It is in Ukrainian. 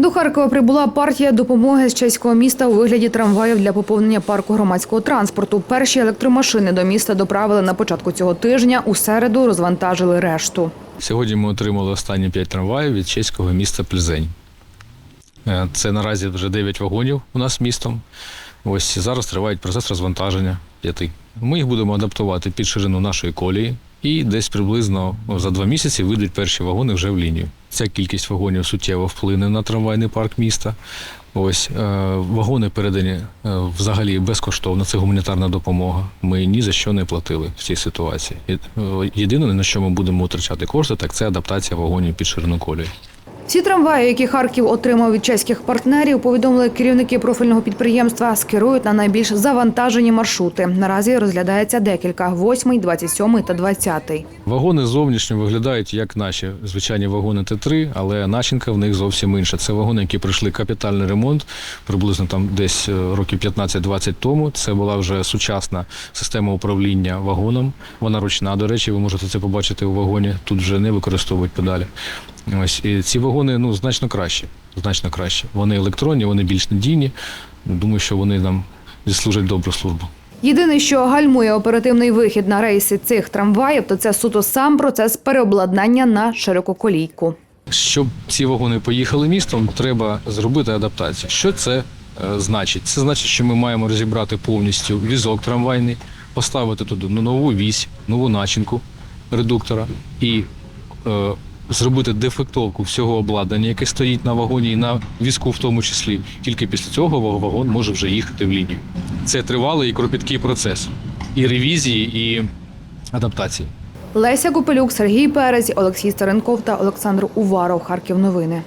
До Харкова прибула партія допомоги з чеського міста у вигляді трамваїв для поповнення парку громадського транспорту. Перші електромашини до міста доправили на початку цього тижня. У середу розвантажили решту. Сьогодні ми отримали останні 5 трамваїв від чеського міста Пльзень. Е, Це наразі вже 9 вагонів у нас містом. Ось зараз триває процес розвантаження п'яти. Ми їх будемо адаптувати під ширину нашої колії, і десь приблизно за два місяці вийдуть перші вагони вже в лінію. Ця кількість вагонів суттєво вплине на трамвайний парк міста. Ось е, вагони передані е, взагалі безкоштовно. Це гуманітарна допомога. Ми ні за що не платили в цій ситуації. Е, Єдине, на що ми будемо втрачати кошти, так це адаптація вагонів під ширину колії. Всі трамваї, які Харків отримав від чеських партнерів, повідомили керівники профільного підприємства, скерують на найбільш завантажені маршрути. Наразі розглядається декілька – 8, 27 та 20. Вагони зовнішньо виглядають як наші звичайні вагони Т3, але начинка в них зовсім інша. Це вагони, які пройшли капітальний ремонт приблизно там десь е, років 15-20 тому. Це була вже сучасна система управління вагоном. Вона ручна, до речі, ви можете це побачити у вагоні. Тут вже не використовують педалі. Ось і ці вагони ну значно кращі. Значно краще. Вони електронні, вони більш надійні. Думаю, що вони нам відслужать добру службу. Єдине, що гальмує оперативний вихід на рейси цих трамваїв, то це суто сам процес переобладнання на ширококолійку. Щоб ці вагони поїхали містом, треба зробити адаптацію. Що це е, значить? Це значить, що ми маємо розібрати повністю візок трамвайний, поставити туди нову вісь, нову начинку редуктора і е, зробити дефектовку всього обладнання, яке стоїть на вагоні і на візку в тому числі. Тільки після цього ва- вагон може вже їхати в лінію. Це тривалий і кропіткий процес і ревізії, і адаптації. Леся Купелюк, Сергій Перець, Олексій Старенков та Олександр Уваров. Харків новини.